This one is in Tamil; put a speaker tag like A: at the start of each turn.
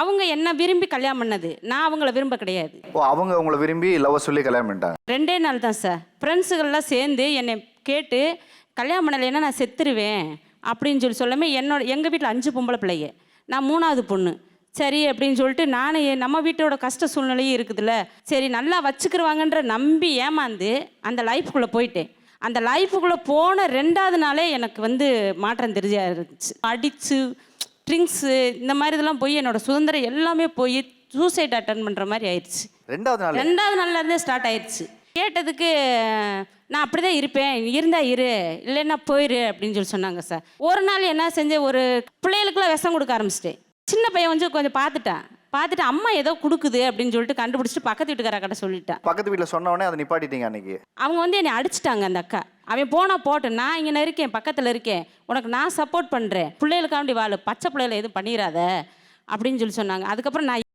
A: அவங்க என்ன விரும்பி கல்யாணம் பண்ணது? நான் அவங்கள விரும்ப கிடையாது.
B: ஓ அவங்க உங்களை விரும்பி லவ் சொல்லி கல்யாணம் பண்ணிட்டாங்க.
A: ரெண்டே நாள் தான் சார் ஃப்ரெண்ட்ஸுகள்லாம் சேர்ந்து என்னை கேட்டு கல்யாணம் பண்ணலைன்னா நான் செத்துருவேன் அப்படின்னு சொல்லி சொல்லாமே என்னோட எங்கள் வீட்டில் அஞ்சு பொம்பளை பிள்ளைங்க. நான் மூணாவது பொண்ணு. சரி அப்படின்னு சொல்லிட்டு நானும் என் நம்ம வீட்டோட கஷ்ட சூழ்நிலையும் இருக்குதுல்ல. சரி நல்லா வச்சுக்கிருவாங்கன்ற நம்பி ஏமாந்து அந்த லைஃப்குள்ளே போயிட்டேன். அந்த லைஃபுக்குள்ளே போன ரெண்டாவது நாளே எனக்கு வந்து மாற்றம் தெரிஞ்சா இருந்துச்சு அடித்து ட்ரிங்க்ஸு இந்த மாதிரி இதெல்லாம் போய் என்னோட சுதந்திரம் எல்லாமே போய் சூசைட் அட்டன் பண்ணுற மாதிரி ஆயிடுச்சு.
B: ரெண்டாவது நாள்.
A: ரெண்டாவது நாள்ல இருந்தே ஸ்டார்ட் ஆயிடுச்சு. கேட்டதுக்கு நான் அப்படி தான் இருப்பேன் இருந்தா இரு. இல்லைன்னா போயிரு அப்படின்னு சொல்லி சொன்னாங்க சார் ஒரு நாள் என்ன செஞ்சேன் ஒரு பிள்ளைகளுக்குலாம் விஷம் கொடுக்க ஆரம்பிச்சிட்டேன். சின்ன பையன் வந்து கொஞ்சம் பார்த்துட்டான். பார்த்துட்டு அம்மா ஏதோ கொடுக்குது அப்படின்னு சொல்லிட்டு கண்டுபிடிச்சிட்டு பக்கத்து வீட்டுக்கார கடை சொல்லிட்டான்
B: பக்கத்து வீட்டில் சொன்ன உடனே அதை நிப்பாட்டிட்டீங்க அன்னைக்கு.
A: அவங்க வந்து என்னை அடிச்சிட்டாங்க அந்த அக்கா. அவன் போனால் போட்டு நான் இங்கே இருக்கேன் பக்கத்தில் இருக்கேன். உனக்கு நான் சப்போர்ட் பண்ணுறேன் பிள்ளைகளுக்காண்டி வாழு. பச்சை பிள்ளைகளை எதுவும் பண்ணிடாத அப்படின்னு சொல்லி சொன்னாங்க. அதுக்கப்புறம் நான்